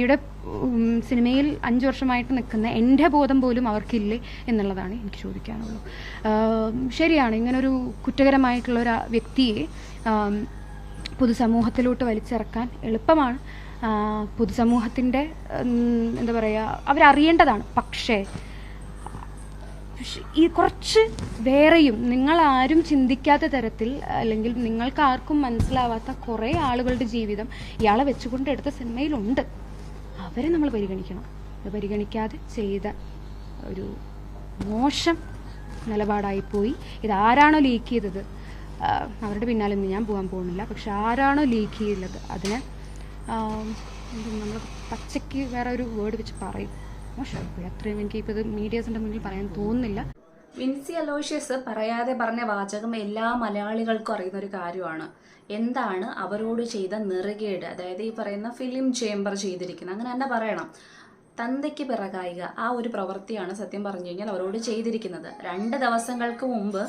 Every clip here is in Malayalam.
യുടെ സിനിമയിൽ അഞ്ച് വർഷമായിട്ട് നിൽക്കുന്ന എന്റെ ബോധം പോലും അവർക്കില്ലേ എന്നുള്ളതാണ് എനിക്ക് ചോദിക്കാനുള്ളത്. ശരിയാണ് ഇങ്ങനൊരു കുറ്റകരമായിട്ടുള്ള ഒരു വ്യക്തിയെ പൊതുസമൂഹത്തിലോട്ട് വലിച്ചിറക്കാൻ എളുപ്പമാണ്. പൊതുസമൂഹത്തിന്റെ എന്താ പറയുക അവരറിയേണ്ടതാണ്. പക്ഷേ ഈ കുറച്ച് വേറെയും നിങ്ങൾ ആരും ചിന്തിക്കാത്ത തരത്തിൽ അല്ലെങ്കിൽ നിങ്ങൾക്ക് ആർക്കും മനസ്സിലാവാത്ത കുറേ ആളുകളുടെ ജീവിതം ഇയാളെ വെച്ചുകൊണ്ട് എടുത്ത സിനിമയിലുണ്ട്. അവരെ നമ്മൾ പരിഗണിക്കണം. അത് പരിഗണിക്കാതെ ചെയ്ത ഒരു മോശം നിലപാടായിപ്പോയി ഇതാരാണോ ലീക്ക് ചെയ്തത്? അവരുടെ പിന്നാലെ ഒന്നും ഞാൻ പോകാൻ പോകുന്നില്ല. പക്ഷെ ആരാണോ ലീക്ക് ചെയ്തത്? അതിന് നമ്മൾ പച്ചയ്ക്ക് വേറെ ഒരു വേർഡ് വെച്ച് പറയും. മോശം അത്രയും എനിക്ക് ഇപ്പോൾ ഇത് മീഡിയാസിന്റെ മുന്നിൽ പറയാൻ തോന്നുന്നില്ല. വിൻസി അലോഷ്യസ് പറയാതെ പറഞ്ഞ വാചകം എല്ലാ മലയാളികൾക്കും അറിയുന്ന ഒരു കാര്യമാണ്. എന്താണ് അവരോട് ചെയ്ത നെറുകേട്? അതായത് ഈ പറയുന്ന ഫിലിം ചേംബർ ചെയ്തിരിക്കുന്നത്. അങ്ങനെ തന്നെ പറയണം. തന്തയ്ക്ക് പിറകായിക ആ ഒരു പ്രവൃത്തിയാണ് സത്യം പറഞ്ഞു കഴിഞ്ഞാൽ അവരോട് ചെയ്തിരിക്കുന്നത്. രണ്ട് ദിവസങ്ങൾക്ക് മുമ്പ്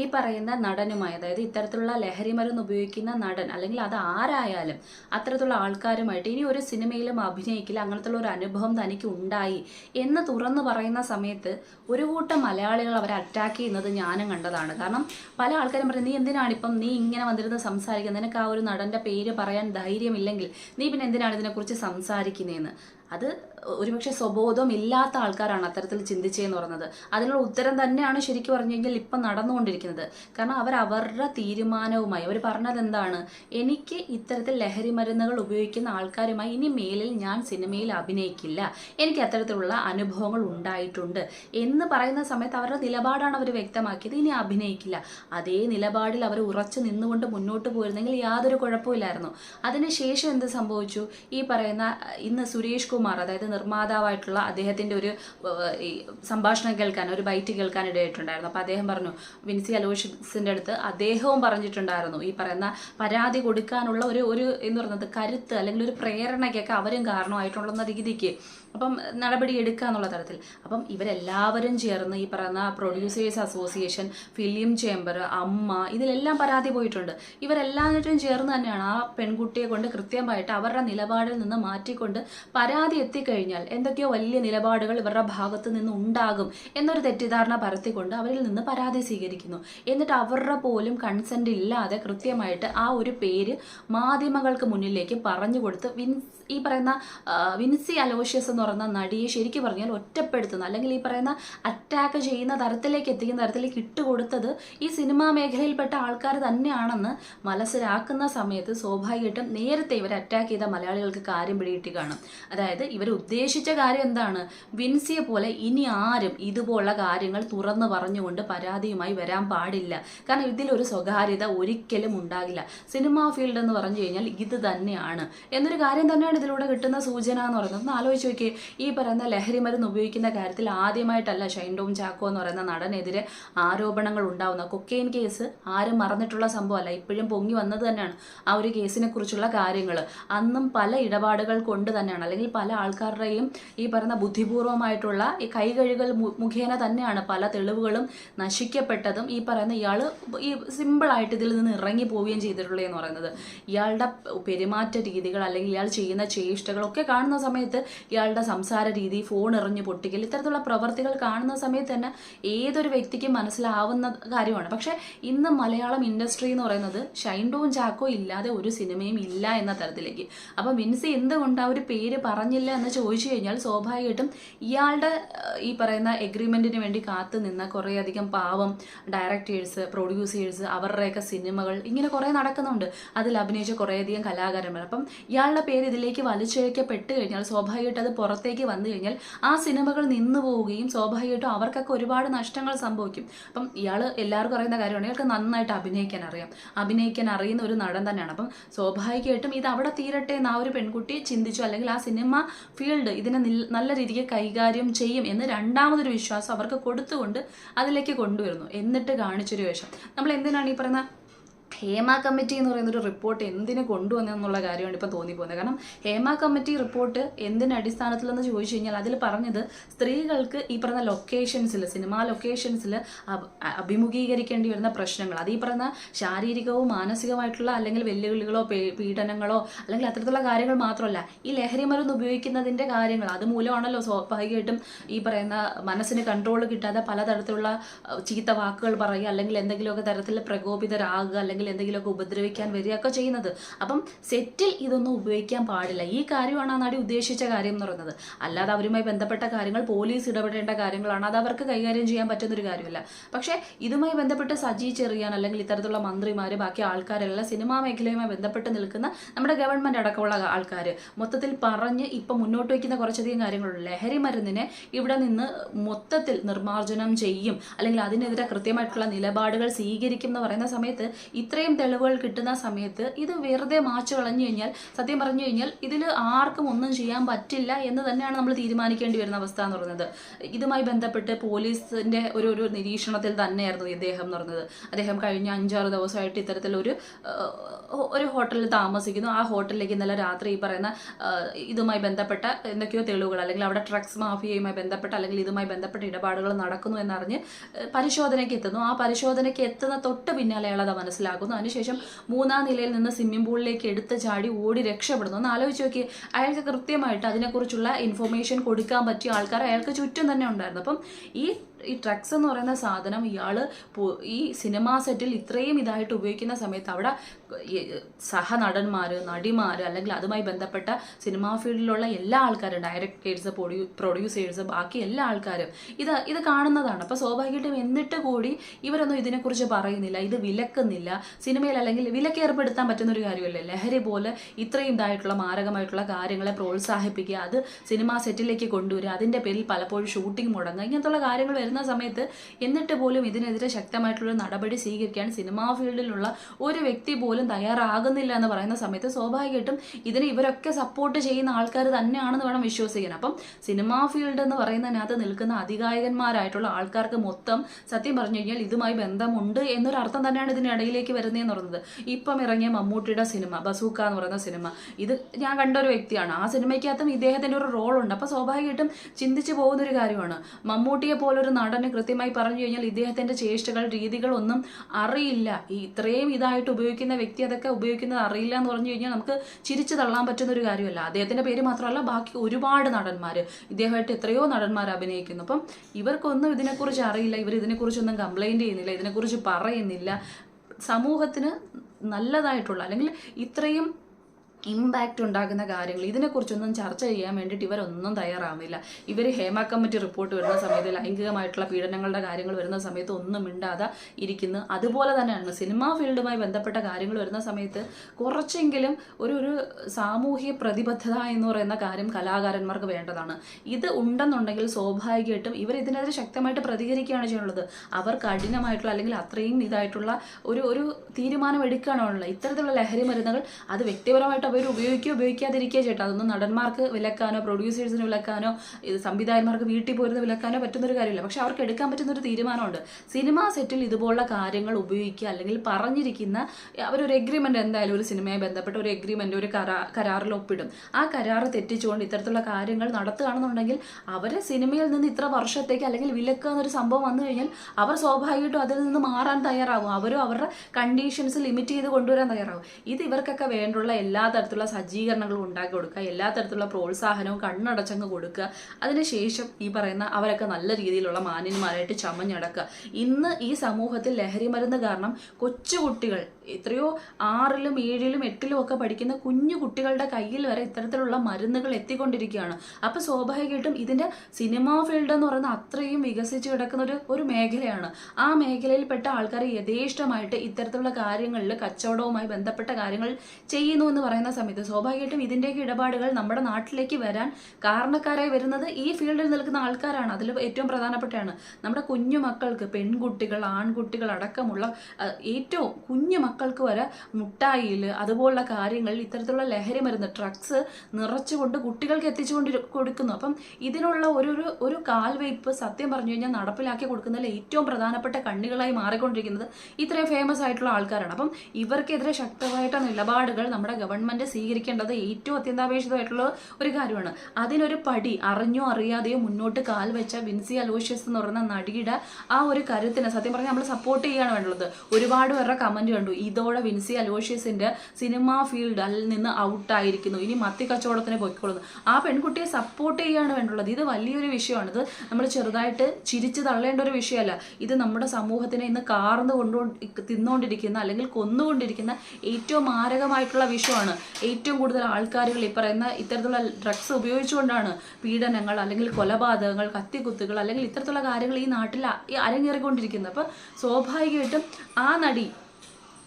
ഈ പറയുന്ന നടനുമായി അതായത് ഇത്തരത്തിലുള്ള ലഹരി മരുന്ന് ഉപയോഗിക്കുന്ന നടൻ അല്ലെങ്കിൽ അത് ആരായാലും അത്തരത്തിലുള്ള ആൾക്കാരുമായിട്ട് ഇനി ഒരു സിനിമയിലും അഭിനയിക്കില്ല അങ്ങനത്തുള്ള ഒരു അനുഭവം തനിക്ക് ഉണ്ടായി എന്ന് തുറന്നു പറയുന്ന സമയത്ത് ഒരു കൂട്ടം മലയാളികൾ അവരെ അറ്റാക്ക് ചെയ്യുന്നത് ഞാനും കണ്ടതാണ്. കാരണം പല ആൾക്കാരും പറയും നീ എന്തിനാണ് ഇപ്പം നീ ഇങ്ങനെ വന്നിരുന്ന് സംസാരിക്കുന്നത്? നിനക്ക് ആ ഒരു നടന്റെ പേര് പറയാൻ ധൈര്യമില്ലെങ്കിൽ നീ പിന്നെ എന്തിനാണ് ഇതിനെക്കുറിച്ച് സംസാരിക്കുന്നതെന്ന് അത് ഒരുപക്ഷെ സ്വബോധം ഇല്ലാത്ത ആൾക്കാരാണ് അത്തരത്തിൽ ചിന്തിച്ചതെന്ന് പറയുന്നത്. അതിനുള്ള ഉത്തരം തന്നെയാണ് ശരിക്കും പറഞ്ഞു കഴിഞ്ഞാൽ ഇപ്പം നടന്നുകൊണ്ടിരിക്കുന്നത്. കാരണം അവർ അവരുടെ തീരുമാനവുമായി അവർ പറഞ്ഞത് എന്താണ്? എനിക്ക് ഇത്തരത്തിൽ ലഹരി മരുന്നുകൾ ഉപയോഗിക്കുന്ന ആൾക്കാരുമായി ഇനി മേലിൽ ഞാൻ സിനിമയിൽ അഭിനയിക്കില്ല. എനിക്ക് അത്തരത്തിലുള്ള അനുഭവങ്ങൾ ഉണ്ടായിട്ടുണ്ട്. എന്ന് പറയുന്ന സമയത്ത് അവരുടെ നിലപാടാണ് അവർ വ്യക്തമാക്കിയത്. ഇനി അഭിനയിക്കില്ല. അതേ നിലപാടിൽ അവർ ഉറച്ചു നിന്നുകൊണ്ട് മുന്നോട്ട് പോയിരുന്നെങ്കിൽ യാതൊരു കുഴപ്പമില്ലായിരുന്നു. അതിനുശേഷം എന്ത് സംഭവിച്ചു? ഈ പറയുന്ന ഇന്ന് സുരേഷ് കുമാർ അതായത് നിർമ്മാതാവായിട്ടുള്ള അദ്ദേഹത്തിന്റെ ഒരു സംഭാഷണം കേൾക്കാൻ ഒരു ബൈറ്റ് കേൾക്കാൻ ഇടയായിട്ടുണ്ടായിരുന്നു. അപ്പോൾ അദ്ദേഹം പറഞ്ഞു വിൻസി അലോഷ്യസിന്റെ അടുത്ത് അദ്ദേഹവും പറഞ്ഞിട്ടുണ്ടായിരുന്നു ഈ പറയുന്ന പരാതി കൊടുക്കാനുള്ള ഒരു ഒരു എന്ന് പറയുന്നത് കരുത്ത് അല്ലെങ്കിൽ ഒരു പ്രേരണയ്ക്കൊക്കെ അവരും കാരണമായിട്ടുള്ള രീതിക്ക്. അപ്പം നടപടി എടുക്കുക എന്നുള്ള തരത്തിൽ. അപ്പം ഇവരെല്ലാവരും ചേർന്ന് ഈ പറയുന്ന പ്രൊഡ്യൂസേഴ്സ് അസോസിയേഷൻ ഫിലിം ചേംബർ അമ്മ ഇതിലെല്ലാം പരാതി പോയിട്ടുണ്ട്. ഇവരെല്ലാവരും ചേർന്ന് തന്നെയാണ് ആ പെൺകുട്ടിയെ കൊണ്ട് കൃത്യമായിട്ട് അവരുടെ നിലപാടിൽ നിന്ന് മാറ്റിക്കൊണ്ട് പരാതി എത്തിക്കഴിഞ്ഞാൽ എന്തൊക്കെയോ വലിയ നിലപാടുകൾ ഇവരുടെ ഭാഗത്ത് നിന്ന് ഉണ്ടാകും എന്നൊരു തെറ്റിദ്ധാരണ പരത്തിക്കൊണ്ട് അവരിൽ നിന്ന് പരാതി സ്വീകരിക്കുന്നു. എന്നിട്ട് അവരുടെ പോലും കൺസെന്റ് ഇല്ലാതെ കൃത്യമായിട്ട് ആ ഒരു പേര് മാധ്യമങ്ങൾക്ക് മുന്നിലേക്ക് പറഞ്ഞു കൊടുത്ത് വിൻസ് ഈ പറയുന്ന വിൻസി അലോഷ്യസ് എന്ന് പറയുന്ന നടിയെ ശരിക്കും പറഞ്ഞാൽ ഒറ്റപ്പെടുത്തുന്ന. അല്ലെങ്കിൽ ഈ പറയുന്ന അറ്റാക്ക് ചെയ്യുന്ന തരത്തിലേക്ക് എത്തിക്കുന്ന തരത്തിലേക്ക് ഇട്ടുകൊടുത്തത് ഈ സിനിമാ മേഖലയിൽപ്പെട്ട ആൾക്കാർ തന്നെയാണെന്ന് മനസ്സിലാക്കുന്ന സമയത്ത് സ്വാഭാവികമായിട്ടും നേരത്തെ ഇവരെ അറ്റാക്ക് ചെയ്ത മലയാളികൾക്ക് കാര്യം പിടികിട്ടി കാണും. അതായത് ഇവർ ഉദ്ദേശിച്ച കാര്യം എന്താണ്? വിൻസിയെ പോലെ ഇനി ആരും ഇതുപോലുള്ള കാര്യങ്ങൾ തുറന്നു പറഞ്ഞുകൊണ്ട് പരാതിയുമായി വരാൻ പാടില്ല. കാരണം ഇതിലൊരു സ്വകാര്യത ഒരിക്കലും ഉണ്ടാകില്ല. സിനിമാ ഫീൽഡ് എന്ന് പറഞ്ഞു കഴിഞ്ഞാൽ ഇത് തന്നെയാണ്. എന്നൊരു കാര്യം തന്നെയാണ് ഇതിലൂടെ കിട്ടുന്ന സൂചന എന്ന് പറയുന്നത്. ഒന്ന് ആലോചിച്ച് നോക്കിയേ ഈ പറയുന്ന ലഹരി മരുന്ന് ഉപയോഗിക്കുന്ന കാര്യത്തിൽ ആദ്യമായിട്ടല്ല ഷൈൻഡോം ചാക്കോ എന്ന് പറയുന്ന നടനെതിരെ ആരോപണങ്ങൾ ഉണ്ടാവുന്ന കൊക്കെയിൻ കേസ് ആരും മറന്നിട്ടുള്ള സംഭവമല്ല. ഇപ്പോഴും പൊങ്ങി വന്നത് തന്നെയാണ് ആ ഒരു കേസിനെ കുറിച്ചുള്ള കാര്യങ്ങൾ അന്നും പല ഇടപാടുകൾ കൊണ്ട് തന്നെയാണ്. അല്ലെങ്കിൽ പല ആൾക്കാരുടെയും ഈ പറയുന്ന ബുദ്ധിപൂർവമായിട്ടുള്ള ഈ കൈകഴുകൽ മുഖേന തന്നെയാണ് പല തെളിവുകളും നശിക്കപ്പെട്ടതും ഈ പറയുന്ന ഇയാൾ ഈ സിമ്പിളായിട്ട് ഇതിൽ നിന്ന് ഇറങ്ങി പോവുകയും ചെയ്തിട്ടുള്ളതെന്ന് പറയുന്നത്. ഇയാളുടെ പെരുമാറ്റ രീതികൾ അല്ലെങ്കിൽ ഇയാൾ ചെയ്യുന്ന ചേഷ്ടകളൊക്കെ കാണുന്ന സമയത്ത് ഇയാളുടെ സംസാര രീതി ഫോൺ എറിഞ്ഞ് പൊട്ടിക്കൽ ഇത്തരത്തിലുള്ള പ്രവർത്തികൾ കാണുന്ന സമയത്ത് തന്നെ ഏതൊരു വ്യക്തിക്കും മനസ്സിലാവുന്ന കാര്യമാണ്. പക്ഷെ ഇന്ന് മലയാളം ഇൻഡസ്ട്രി എന്ന് പറയുന്നത് ഷൈൻ ടോൺ ചാക്കോ ഇല്ലാതെ ഒരു സിനിമയും ഇല്ല എന്ന തരത്തിലേക്ക്. അപ്പം മിൻസി എന്തുകൊണ്ട് ആ ഒരു പേര് പറഞ്ഞില്ല എന്ന് ചോദിച്ചു കഴിഞ്ഞാൽ സ്വാഭാവികമായിട്ടും ഇയാളുടെ ഈ പറയുന്ന എഗ്രിമെന്റിന് വേണ്ടി കാത്തു നിന്ന കുറേയധികം പാവം ഡയറക്ടേഴ്സ് പ്രൊഡ്യൂസേഴ്സ് അവരുടെയൊക്കെ സിനിമകൾ ഇങ്ങനെ കുറേ നടക്കുന്നുണ്ട്. അതിൽ അഭിനയിച്ച കുറേയധികം കലാകാരന്മാർ. അപ്പം ഇയാളുടെ പേര് ഇതിലേക്ക് വലിച്ചിഴക്കപ്പെട്ട് കഴിഞ്ഞാൽ സ്വാഭാവികമായിട്ട് അത് പുറത്തേക്ക് വന്നു കഴിഞ്ഞാൽ ആ സിനിമകൾ നിന്നു പോവുകയും സ്വാഭാവികമായിട്ടും അവർക്കൊക്കെ ഒരുപാട് നഷ്ടങ്ങൾ സംഭവിക്കും. അപ്പം ഇയാൾ എല്ലാവർക്കും അറിയുന്ന കാര്യമാണ്. ഇയാൾക്ക് നന്നായിട്ട് അഭിനയിക്കാൻ അറിയാം. അഭിനയിക്കാൻ അറിയുന്ന ഒരു നടൻ തന്നെയാണ്. അപ്പം സ്വാഭാവികമായിട്ടും ഇത് അവിടെ തീരട്ടെ എന്ന് ആ ഒരു പെൺകുട്ടി ചിന്തിച്ചു അല്ലെങ്കിൽ ആ സിനിമ ഫീൽഡ് ഇതിനെ നല്ല രീതിക്ക് കൈകാര്യം ചെയ്യും എന്ന് രണ്ടാമതൊരു വിശ്വാസം അവർക്ക് കൊടുത്തുകൊണ്ട് അതിലേക്ക് കൊണ്ടുവരുന്നു. എന്നിട്ട് കാണിച്ചൊരു വേഷം. നമ്മൾ എന്തിനാണ് ഈ പറയുന്ന ഹേമ കമ്മിറ്റി എന്ന് പറയുന്ന ഒരു റിപ്പോർട്ട് എന്തിനു കൊണ്ടുവന്നെന്നുള്ള കാര്യമാണ് ഇപ്പം തോന്നിപ്പോകുന്നത്. കാരണം ഹേമ കമ്മിറ്റി റിപ്പോർട്ട് എന്തിന്റെ അടിസ്ഥാനത്തിലെന്ന് ചോദിച്ചു കഴിഞ്ഞാൽ അതിൽ പറഞ്ഞത് സ്ത്രീകൾക്ക് ഈ പറഞ്ഞ ലൊക്കേഷൻസിൽ സിനിമാ ലൊക്കേഷൻസിൽ അഭിമുഖീകരിക്കേണ്ടി വരുന്ന പ്രശ്നങ്ങൾ. അത് ഈ പറഞ്ഞ ശാരീരികവും മാനസികമായിട്ടുള്ള അല്ലെങ്കിൽ വെല്ലുവിളികളോ പീഡനങ്ങളോ അല്ലെങ്കിൽ അത്തരത്തിലുള്ള കാര്യങ്ങൾ മാത്രമല്ല ഈ ലഹരി മരുന്ന് ഉപയോഗിക്കുന്നതിന്റെ കാര്യങ്ങൾ അതുമൂലമാണല്ലോ സ്വാഭാവികമായിട്ടും ഈ പറയുന്ന മനസ്സിന് കൺട്രോൾ കിട്ടാതെ പലതരത്തിലുള്ള ചീത്ത വാക്കുകൾ പറയുക അല്ലെങ്കിൽ എന്തെങ്കിലുമൊക്കെ തരത്തിൽ പ്രകോപിതരാകുക അല്ലെങ്കിൽ എന്തെങ്കിലുമൊക്കെ ഉപദ്രവിക്കാൻ വരികയൊക്കെ ചെയ്യുന്നത്. അപ്പം സെറ്റിൽ ഇതൊന്നും ഉപയോഗിക്കാൻ പാടില്ല. ഈ കാര്യമാണ് ആ നടി ഉദ്ദേശിച്ച കാര്യം എന്ന് പറയുന്നത്. അല്ലാതെ അവരുമായി ബന്ധപ്പെട്ട കാര്യങ്ങൾ പോലീസ് ഇടപെടേണ്ട കാര്യങ്ങളാണ്. അത് അവർക്ക് കൈകാര്യം ചെയ്യാൻ പറ്റുന്ന ഒരു കാര്യമല്ല. പക്ഷേ ഇതുമായി ബന്ധപ്പെട്ട് സജി ചെറിയാൻ അല്ലെങ്കിൽ ഇത്തരത്തിലുള്ള മന്ത്രിമാർ ബാക്കി ആൾക്കാരെല്ലാം സിനിമാ മേഖലയുമായി ബന്ധപ്പെട്ട് നിൽക്കുന്ന നമ്മുടെ ഗവൺമെന്റ് അടക്കമുള്ള ആൾക്കാർ മൊത്തത്തിൽ പറഞ്ഞ് ഇപ്പം മുന്നോട്ട് വയ്ക്കുന്ന കുറച്ചധികം കാര്യങ്ങളുണ്ട്. ലഹരി മരുന്നിനെ ഇവിടെ നിന്ന് മൊത്തത്തിൽ നിർമ്മാർജനം ചെയ്യും. അല്ലെങ്കിൽ അതിനെതിരെ കൃത്യമായിട്ടുള്ള നിലപാടുകൾ സ്വീകരിക്കും എന്ന് പറയുന്ന സമയത്ത് ഇത്രയും തെളിവുകൾ കിട്ടുന്ന സമയത്ത് ഇത് വെറുതെ മാച്ചു കളഞ്ഞു കഴിഞ്ഞാൽ സത്യം പറഞ്ഞു കഴിഞ്ഞാൽ ഇതിൽ ആർക്കും ഒന്നും ചെയ്യാൻ പറ്റില്ല എന്ന് തന്നെയാണ് നമ്മൾ തീരുമാനിക്കേണ്ടി വരുന്ന അവസ്ഥ എന്ന് പറയുന്നത്. ഇതുമായി ബന്ധപ്പെട്ട് പോലീസിന്റെ ഒരു ഒരു നിരീക്ഷണത്തിൽ തന്നെയായിരുന്നു ഇദ്ദേഹം എന്ന് പറയുന്നത്. അദ്ദേഹം കഴിഞ്ഞ അഞ്ചാറ് ദിവസമായിട്ട് ഇത്തരത്തിലൊരു ഒരു ഹോട്ടലിൽ താമസിക്കുന്നു. ആ ഹോട്ടലിലേക്ക് ഇന്നലെ രാത്രി ഈ പറയുന്ന ഇതുമായി ബന്ധപ്പെട്ട എന്തൊക്കെയോ തെളിവുകൾ അല്ലെങ്കിൽ അവിടെ ഡ്രഗ്സ് മാഫിയയുമായി ബന്ധപ്പെട്ട അല്ലെങ്കിൽ ഇതുമായി ബന്ധപ്പെട്ട ഇടപാടുകൾ നടക്കുന്നു എന്നറിഞ്ഞ് പരിശോധനയ്ക്ക് എത്തുന്നു. ആ പരിശോധനയ്ക്ക് എത്തുന്ന തൊട്ട് പിന്നാലെ അയാൾ അത് അതിനുശേഷം മൂന്നാം നിലയിൽ നിന്ന് സ്വിമ്മിംഗ് പൂളിലേക്ക് എടുത്ത് ചാടി ഓടി രക്ഷപ്പെടുന്നു. ഒന്ന് ആലോചിച്ച് നോക്കി അയാൾക്ക് കൃത്യമായിട്ട് അതിനെക്കുറിച്ചുള്ള ഇൻഫർമേഷൻ കൊടുക്കാൻ പറ്റിയ ആൾക്കാർ അയാൾക്ക് ചുറ്റും തന്നെ ഉണ്ടായിരുന്നു. അപ്പം ഈ ഈ ഡ്രഗ്സ് എന്ന് പറയുന്ന സാധനം ഇയാൾ ഈ സിനിമാ സെറ്റിൽ ഇത്രയും ഇതായിട്ട് ഉപയോഗിക്കുന്ന സമയത്ത് അവിടെ സഹനടന്മാർ നടിമാർ അല്ലെങ്കിൽ അതുമായി ബന്ധപ്പെട്ട സിനിമാ ഫീൽഡിലുള്ള എല്ലാ ആൾക്കാരും ഡയറക്ടേഴ്സ് പ്രൊഡ്യൂ പ്രൊഡ്യൂസേഴ്സ് ബാക്കി എല്ലാ ആൾക്കാരും ഇത് ഇത് കാണുന്നതാണ്. അപ്പോൾ സ്വാഭാവികമായിട്ടും എന്നിട്ട് കൂടി ഇവരൊന്നും ഇതിനെക്കുറിച്ച് പറയുന്നില്ല ഇത് വിലക്കുന്നില്ല. സിനിമയിൽ അല്ലെങ്കിൽ വിലക്ക് ഏർപ്പെടുത്താൻ പറ്റുന്ന ഒരു കാര്യമല്ലേ. ലഹരി പോലെ ഇത്രയും ഇതായിട്ടുള്ള മാരകമായിട്ടുള്ള കാര്യങ്ങളെ പ്രോത്സാഹിപ്പിക്കുക അത് സിനിമാ സെറ്റിലേക്ക് കൊണ്ടുവരിക അതിന്റെ പേരിൽ പലപ്പോഴും ഷൂട്ടിംഗ് മുടങ്ങുക ഇങ്ങനത്തുള്ള കാര്യങ്ങൾ വരുന്ന സമയത്ത് എന്നിട്ട് പോലും ഇതിനെതിരെ ശക്തമായിട്ടുള്ള നടപടി സ്വീകരിക്കാൻ സിനിമാ ഫീൽഡിലുള്ള ഒരു വ്യക്തി പോലും തയ്യാറാകുന്നില്ല എന്ന് പറയുന്ന സമയത്ത് സ്വാഭാവികമായിട്ടും ഇതിനെ ഇവരൊക്കെ സപ്പോർട്ട് ചെയ്യുന്ന ആൾക്കാർ തന്നെയാണെന്ന് വേണം വിശ്വസിക്കാൻ. അപ്പം സിനിമാ ഫീൽഡ് എന്ന് പറയുന്നതിനകത്ത് നിൽക്കുന്ന അധികായകന്മാരായിട്ടുള്ള ആൾക്കാർക്ക് മൊത്തം സത്യം പറഞ്ഞു കഴിഞ്ഞാൽ ഇതുമായി ബന്ധമുണ്ട് എന്നൊരു അർത്ഥം തന്നെയാണ് ഇതിനിടയിലേക്ക് വരുന്നതെന്ന് പറയുന്നത്. ഇപ്പം ഇറങ്ങിയ മമ്മൂട്ടിയുടെ സിനിമ ബസൂക്ക എന്ന് പറയുന്ന സിനിമ ഇത് ഞാൻ കണ്ട ഒരു വ്യക്തിയാണ്. ആ സിനിമയ്ക്കകത്തും ഇദ്ദേഹത്തിന്റെ ഒരു റോളുണ്ട് അപ്പോൾ സ്വാഭാവികമായിട്ടും ചിന്തിച്ചു പോകുന്ന ഒരു കാര്യമാണ്. മമ്മൂട്ടിയെ പോലൊരു നടന് കൃത്യമായി പറഞ്ഞു കഴിഞ്ഞാൽ ഇദ്ദേഹത്തിന്റെ ചേഷ്ടകൾ രീതികളൊന്നും അറിയില്ല. ഇത്രയും ഇതായിട്ട് ഉപയോഗിക്കുന്ന വ്യക്തി അതൊക്കെ ഉപയോഗിക്കുന്നത് അറിയില്ല എന്ന് പറഞ്ഞു കഴിഞ്ഞാൽ നമുക്ക് ചിരിച്ചു തള്ളാൻ പറ്റുന്ന ഒരു കാര്യമല്ല. അദ്ദേഹത്തിന്റെ പേര് മാത്രമല്ല ബാക്കി ഒരുപാട് നടന്മാർ ഇദ്ദേഹമായിട്ട് എത്രയോ നടന്മാർ അഭിനയിക്കുന്നു. അപ്പം ഇവർക്കൊന്നും ഇതിനെക്കുറിച്ച് അറിയില്ല. ഇവർ ഇതിനെക്കുറിച്ചൊന്നും കംപ്ലൈന്റ് ചെയ്യുന്നില്ല. ഇതിനെക്കുറിച്ച് പറയുന്നില്ല. സമൂഹത്തിന് നല്ലതായിട്ടുള്ള അല്ലെങ്കിൽ ഇത്രയും ഇമ്പാക്റ്റ് ഉണ്ടാകുന്ന കാര്യങ്ങൾ ഇതിനെക്കുറിച്ചൊന്നും ചർച്ച ചെയ്യാൻ വേണ്ടിയിട്ട് ഇവരൊന്നും തയ്യാറാവുന്നില്ല. ഇവർ ഹേമ കമ്മിറ്റി റിപ്പോർട്ട് വരുന്ന സമയത്ത് ലൈംഗികമായിട്ടുള്ള പീഡനങ്ങളുടെ കാര്യങ്ങൾ വരുന്ന സമയത്ത് ഒന്നും മിണ്ടാതെ ഇരിക്കുന്നു. അതുപോലെ തന്നെയാണ് സിനിമാ ഫീൽഡുമായി ബന്ധപ്പെട്ട കാര്യങ്ങൾ വരുന്ന സമയത്ത് കുറച്ചെങ്കിലും ഒരു ഒരു സാമൂഹ്യ പ്രതിബദ്ധത എന്ന് പറയുന്ന കാര്യം കലാകാരന്മാർക്ക് വേണ്ടതാണ്. ഇത് ഉണ്ടെന്നുണ്ടെങ്കിൽ സ്വാഭാവികമായിട്ടും ഇവർ ഇതിനെതിരെ ശക്തമായിട്ട് പ്രതികരിക്കുകയാണ് ചെയ്യുന്നത്. അവർ കഠിനമായിട്ടുള്ള അല്ലെങ്കിൽ അത്രയും ഇതായിട്ടുള്ള ഒരു ഒരു തീരുമാനം എടുക്കുകയാണുള്ളത് ഇത്തരത്തിലുള്ള ലഹരി മരുന്നുകൾ അത് വ്യക്തിപരമായിട്ട് ഉപയോഗിക്കുക ഉപയോഗിക്കാതിരിക്കുക ചേട്ടാ. അതൊന്നും നടന്മാർക്ക് വിലക്കാനോ പ്രൊഡ്യൂസേഴ്സിന് വിലക്കാനോ ഇത് സംവിധായകന്മാർക്ക് വീട്ടിൽ പോയിരുന്ന് വിലക്കാനോ പറ്റുന്നൊരു കാര്യമില്ല. പക്ഷെ അവർക്ക് എടുക്കാൻ പറ്റുന്ന ഒരു തീരുമാനമുണ്ട്. സിനിമാ സെറ്റിൽ ഇതുപോലുള്ള കാര്യങ്ങൾ ഉപയോഗിക്കുക അല്ലെങ്കിൽ പറഞ്ഞിരിക്കുന്ന അവരൊരു എഗ്രിമെന്റ് എന്തായാലും ഒരു സിനിമയെ ബന്ധപ്പെട്ട ഒരു എഗ്രിമെന്റ് ഒരു കരാ കരാറിൽ ഒപ്പിടും. ആ കരാർ തെറ്റിച്ചുകൊണ്ട് ഇത്തരത്തിലുള്ള കാര്യങ്ങൾ നടത്തുകയാണെന്നുണ്ടെങ്കിൽ അവരെ സിനിമയിൽ നിന്ന് ഇത്ര വർഷത്തേക്ക് അല്ലെങ്കിൽ വിലക്കുക എന്നൊരു സംഭവം വന്നു കഴിഞ്ഞാൽ അവർ സ്വാഭാവികമായിട്ടും അതിൽ നിന്ന് മാറാൻ തയ്യാറാവും അവരും അവരുടെ കണ്ടീഷൻസ് ലിമിറ്റ് ചെയ്ത് കൊണ്ടുവരാൻ തയ്യാറാവും ഇത് ഇവർക്കൊക്കെ വേണ്ടുള്ള എല്ലാ തരത്തിലുള്ള സജ്ജീകരണങ്ങളും ഉണ്ടാക്കി കൊടുക്കുക എല്ലാ തരത്തിലുള്ള പ്രോത്സാഹനവും കണ്ണടച്ചങ്ങ് കൊടുക്കുക. അതിനുശേഷം ഈ പറയുന്ന അവരൊക്കെ നല്ല രീതിയിലുള്ള മാന്യന്മാരായിട്ട് ചമഞ്ഞടക്കുക. ഇന്ന് ഈ സമൂഹത്തിൽ ലഹരി മരുന്ന് കാരണം കൊച്ചുകുട്ടികൾ എത്രയോ ആറിലും ഏഴിലും എട്ടിലും ഒക്കെ പഠിക്കുന്ന കുഞ്ഞു കുട്ടികളുടെ കയ്യിൽ വരെ ഇത്തരത്തിലുള്ള മരുന്നുകൾ എത്തിക്കൊണ്ടിരിക്കുകയാണ്. അപ്പോൾ സ്വാഭാവികമായിട്ടും ഇതിന്റെ സിനിമാ ഫീൽഡ് എന്ന് പറയുന്ന അത്രയും വികസിച്ച് കിടക്കുന്ന ഒരു ഒരു മേഖലയാണ്. ആ മേഖലയിൽപ്പെട്ട ആൾക്കാർ യഥേഷ്ടമായിട്ട് ഇത്തരത്തിലുള്ള കാര്യങ്ങളിൽ കച്ചവടവുമായി ബന്ധപ്പെട്ട കാര്യങ്ങൾ ചെയ്യുന്നു എന്ന് പറയുന്ന പറയുന്ന സമയത്ത് സ്വാഭാവികമായിട്ടും ഇതിന്റെയൊക്കെ ഇടപാടുകൾ നമ്മുടെ നാട്ടിലേക്ക് വരാൻ കാരണക്കാരായി വരുന്നത് ഈ ഫീൽഡിൽ നിൽക്കുന്ന ആൾക്കാരാണ്. അതിൽ ഏറ്റവും പ്രധാനപ്പെട്ടാണ് നമ്മുടെ കുഞ്ഞു മക്കൾക്ക് പെൺകുട്ടികൾ ആൺകുട്ടികൾ അടക്കമുള്ള ഏറ്റവും കുഞ്ഞു മക്കൾക്ക് വരെ മുട്ടായിൽ അതുപോലുള്ള കാര്യങ്ങളിൽ ഇത്തരത്തിലുള്ള ലഹരി മരുന്ന് ഡ്രഗ്സ് നിറച്ചുകൊണ്ട് കുട്ടികൾക്ക് എത്തിച്ചുകൊണ്ട് കൊടുക്കുന്നു. അപ്പം ഇതിനുള്ള ഒരു ഒരു കാൽവയ്പ് സത്യം പറഞ്ഞു കഴിഞ്ഞാൽ നടപ്പിലാക്കി കൊടുക്കുന്നതിൽ ഏറ്റവും പ്രധാനപ്പെട്ട കണ്ണികളായി മാറിക്കൊണ്ടിരിക്കുന്നത് ഇത്രയും ഫേമസ് ആയിട്ടുള്ള ആൾക്കാരാണ്. അപ്പം ഇവർക്കെതിരെ ശക്തമായിട്ട് നിലപാടുകൾ നമ്മുടെ ഗവൺമെന്റ് സ്വീകരിക്കേണ്ടത് ഏറ്റവും അത്യന്താപേക്ഷിതമായിട്ടുള്ള ഒരു കാര്യമാണ്. അതിനൊരു പടി അറിഞ്ഞോ അറിയാതെയോ മുന്നോട്ട് കാൽ വെച്ച വിൻസി അലോഷ്യസ് എന്ന് പറയുന്ന നടിയുടെ ആ ഒരു കരുത്തിനെ സത്യം പറഞ്ഞാൽ നമ്മൾ സപ്പോർട്ട് ചെയ്യാണ് വേണ്ടത്. ഒരുപാട് പേരുടെ കമന്റ് കണ്ടു. ഇതോടെ വിൻസി അലോഷ്യസിന്റെ സിനിമാ ഫീൽഡ് അതിൽ നിന്ന് ഔട്ടായിരിക്കുന്നു ഇനി മത്തി കച്ചവടത്തിന് പൊയ്ക്കൊള്ളുന്നു ആ പെൺകുട്ടിയെ സപ്പോർട്ട് ചെയ്യാണ് വേണ്ടുള്ളത്. ഇത് വലിയൊരു വിഷയമാണ് ഇത് നമ്മൾ ചെറുതായിട്ട് ചിരിച്ചു തള്ളേണ്ട ഒരു വിഷയമല്ല. ഇത് നമ്മുടെ സമൂഹത്തിനെ ഇന്ന് കാർന്നു കൊണ്ടു തിന്നുകൊണ്ടിരിക്കുന്ന അല്ലെങ്കിൽ കൊന്നുകൊണ്ടിരിക്കുന്ന ഏറ്റവും മാരകമായിട്ടുള്ള വിഷയമാണ്. ഏറ്റവും കൂടുതൽ ആൾക്കാരുകൾ ഈ പറയുന്ന ഇത്തരത്തിലുള്ള ഡ്രഗ്സ് ഉപയോഗിച്ചുകൊണ്ടാണ് പീഡനങ്ങൾ അല്ലെങ്കിൽ കൊലപാതകങ്ങൾ കത്തിക്കുത്തുകൾ അല്ലെങ്കിൽ ഇത്തരത്തിലുള്ള കാര്യങ്ങൾ ഈ നാട്ടിൽ അരങ്ങേറിക്കൊണ്ടിരിക്കുന്നത്. അപ്പോൾ സ്വാഭാവികമായിട്ടും ആ നടി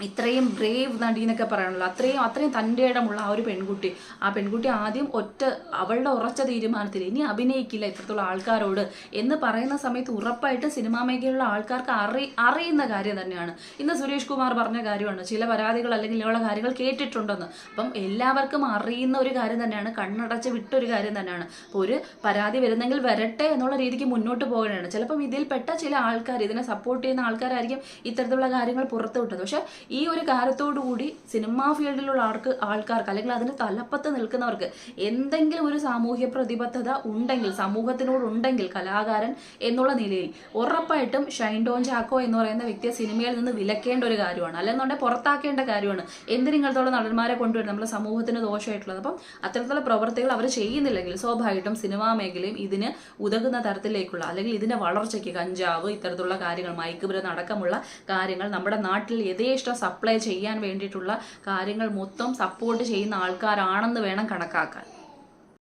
ഇത്രയും ബ്രേവ് നടി എന്നൊക്കെ പറയാനുള്ളൂ അത്രയും അത്രയും തന്റെ ഇടമുള്ള ആ ഒരു പെൺകുട്ടി. ആ പെൺകുട്ടി ആദ്യം ഒറ്റ അവളുടെ ഉറച്ച തീരുമാനത്തിൽ ഇനി അഭിനയിക്കില്ല ഇത്രത്തോളം ആൾക്കാരോട് എന്ന് പറയുന്ന സമയത്ത് ഉറപ്പായിട്ട് സിനിമാ മേഖലയിലുള്ള ആൾക്കാർക്ക് അറി അറിയുന്ന കാര്യം തന്നെയാണ്. ഇന്ന് സുരേഷ് കുമാർ പറഞ്ഞ കാര്യമാണ് ചില പരാതികൾ അല്ലെങ്കിൽ ഇങ്ങനെയുള്ള കാര്യങ്ങൾ കേട്ടിട്ടുണ്ടെന്ന്. അപ്പം എല്ലാവർക്കും അറിയുന്ന ഒരു കാര്യം തന്നെയാണ് കണ്ണടച്ച് വിട്ടൊരു കാര്യം തന്നെയാണ്. അപ്പോൾ ഒരു പരാതി വരുന്നെങ്കിൽ വരട്ടെ എന്നുള്ള രീതിക്ക് മുന്നോട്ട് പോകാനാണ് ചിലപ്പം ഇതിൽപ്പെട്ട ചില ആൾക്കാർ ഇതിനെ സപ്പോർട്ട് ചെയ്യുന്ന ആൾക്കാരായിരിക്കും ഇത്തരത്തിലുള്ള കാര്യങ്ങൾ പുറത്തു വിട്ടത് പക്ഷെ ഈ ഒരു കൂടി സിനിമാ ഫീൽഡിലുള്ള ആൾക്ക് ആൾക്കാർക്ക് അല്ലെങ്കിൽ അതിന് തലപ്പത്ത് നിൽക്കുന്നവർക്ക് എന്തെങ്കിലും ഒരു സാമൂഹ്യ പ്രതിബദ്ധത ഉണ്ടെങ്കിൽ സമൂഹത്തിനോടുണ്ടെങ്കിൽ കലാകാരൻ എന്നുള്ള നിലയിൽ ഉറപ്പായിട്ടും ഷൈൻ ഡോൺ ചാക്കോ എന്ന് പറയുന്ന വ്യക്തിയെ സിനിമയിൽ നിന്ന് വിലക്കേണ്ട ഒരു കാര്യമാണ്. അല്ലെന്നുണ്ടെങ്കിൽ പുറത്താക്കേണ്ട കാര്യമാണ്. എന്തിനും ഇങ്ങനത്തുള്ള നടന്മാരെ കൊണ്ടുവരും നമ്മുടെ സമൂഹത്തിന് ദോഷമായിട്ടുള്ളത്. അപ്പം അത്തരത്തിലുള്ള പ്രവർത്തികൾ അവർ ചെയ്യുന്നില്ലെങ്കിൽ സ്വാഭാവികമായിട്ടും സിനിമാ മേഖലയും ഇതിന് ഉതകുന്ന തരത്തിലേക്കുള്ള അല്ലെങ്കിൽ ഇതിന്റെ വളർച്ചയ്ക്ക് കഞ്ചാവ് ഇത്തരത്തിലുള്ള കാര്യങ്ങൾ മയക്കുമരുന്ന് അടക്കമുള്ള കാര്യങ്ങൾ നമ്മുടെ നാട്ടിൽ യഥേഷ്ടം സപ്ലൈ ചെയ്യാൻ വേണ്ടിയിട്ടുള്ള കാര്യങ്ങൾ മൊത്തം സപ്പോർട്ട് ചെയ്യുന്ന ആൾക്കാരാണെന്ന് വേണം കണക്കാക്കാൻ.